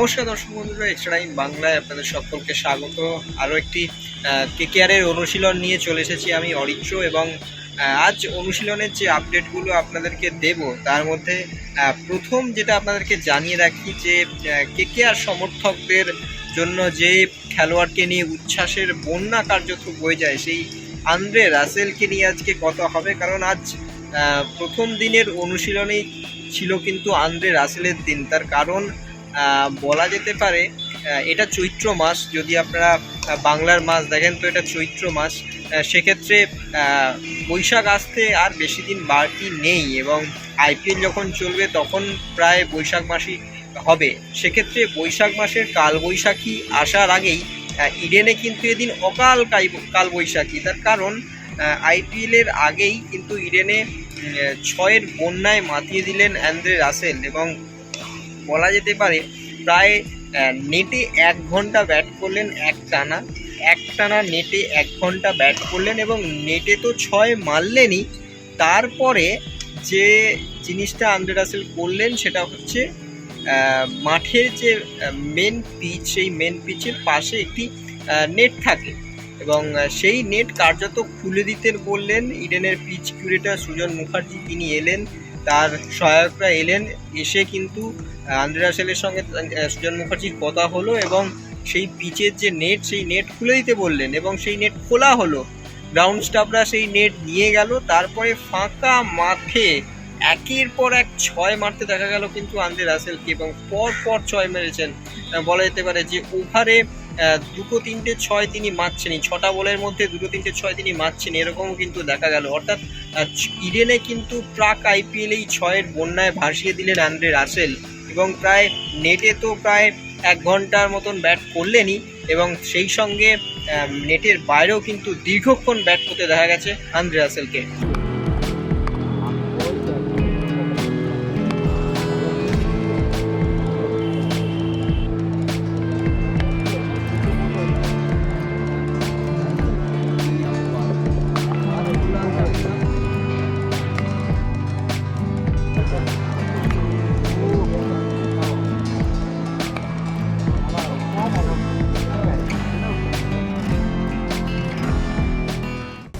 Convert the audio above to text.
নমস্কার দর্শক বন্ধুরা এক্সট্রা টাইম বাংলায় আপনাদের সকলকে স্বাগত। আরও একটি কেকেআরের অনুশীলন নিয়ে চলে এসেছি আমি, অরিত্র, এবং আজ অনুশীলনের যে আপডেটগুলো আপনাদেরকে দেব, তার মধ্যে প্রথম যেটা আপনাদেরকে জানিয়ে রাখি যে কেকেআর সমর্থকদের জন্য যে খেলোয়াড়কে নিয়ে উচ্ছ্বাসের বন্যা কার্যত বয়ে যায়, সেই আন্দ্রে রাসেলকে নিয়ে আজকে কথা হবে, কারণ আজ প্রথম দিনের অনুশীলনেই ছিল কিন্তু আন্দ্রে রাসেলের দিন। তার কারণ বলা যেতে পারে এটা চৈত্র মাস, যদি আপনারা বাংলার মাস দেখেন, তো এটা চৈত্র মাস। সেক্ষেত্রে বৈশাখ আসতে আর বেশি দিন বাকি নেই এবং আইপিএল যখন চলবে, তখন প্রায় বৈশাখ মাসই হবে। সেক্ষেত্রে বৈশাখ মাসের কালবৈশাখী আসার আগেই ইডেনে কিন্তু এদিন অকাল কালবৈশাখী। তার কারণ আইপিএলের আগেই কিন্তু ইডেনে ছয়ের বন্যায় মাতিয়ে দিলেন অ্যান্দ্রে রাসেল এবং বলা যেতে পারে, প্রায় নেটে এক ঘণ্টা ব্যাট করলেন এক টানা। এক টানা নেটে এক ঘণ্টা ব্যাট করলেন এবং নেটে তো ছয় মারলেনই। তারপরে যে জিনিসটা আন্দ্রে রাসেল করলেন সেটা হচ্ছে মাঠের যে মেন পিচ সেই মেন পিচের পাশে একটি নেট থাকে। এবং সেই নেট কার্যত খুলে দিতে বললেন ইডেনের পিচ কিউরেটার সুজন মুখার্জি। তিনি এলেন তার সহায়করা এলেন। এসে কিন্তু আন্দ্রে রাসেলের সঙ্গে সুজন মুখার্জির কথা হলো এবং সেই পিচের যে নেট সেই নেট খুলে দিতে বললেন এবং সেই নেট খোলা হলো। গ্রাউন্ড স্টাফরা সেই নেট নিয়ে গেল। তারপরে ফাঁকা মাঠে একের পর এক ছয় মারতে দেখা গেল কিন্তু আন্দ্রে রাসেলকে এবং পর পর ছয় মেরেছেন। বলা যেতে পারে যে ওভারে দুটো তিনটে ছয় তিনি মারছেনই। ছটা বলের মধ্যে দুটো তিনটে ছয় তিনি মারছেন, এরকমও কিন্তু দেখা গেল। অর্থাৎ ইডেনে কিন্তু প্রাক আইপিএল এই ছয়ের বন্যায় ভাসিয়ে দিলেন অ্যান্ড্রে রাসেল এবং প্রায় নেটে তো প্রায় এক ঘণ্টার মতন ব্যাট করলেনই এবং সেই সঙ্গে নেটের বাইরেও কিন্তু দীর্ঘক্ষণ ব্যাট করতে দেখা গেছে আন্দ্রে রাসেলকে।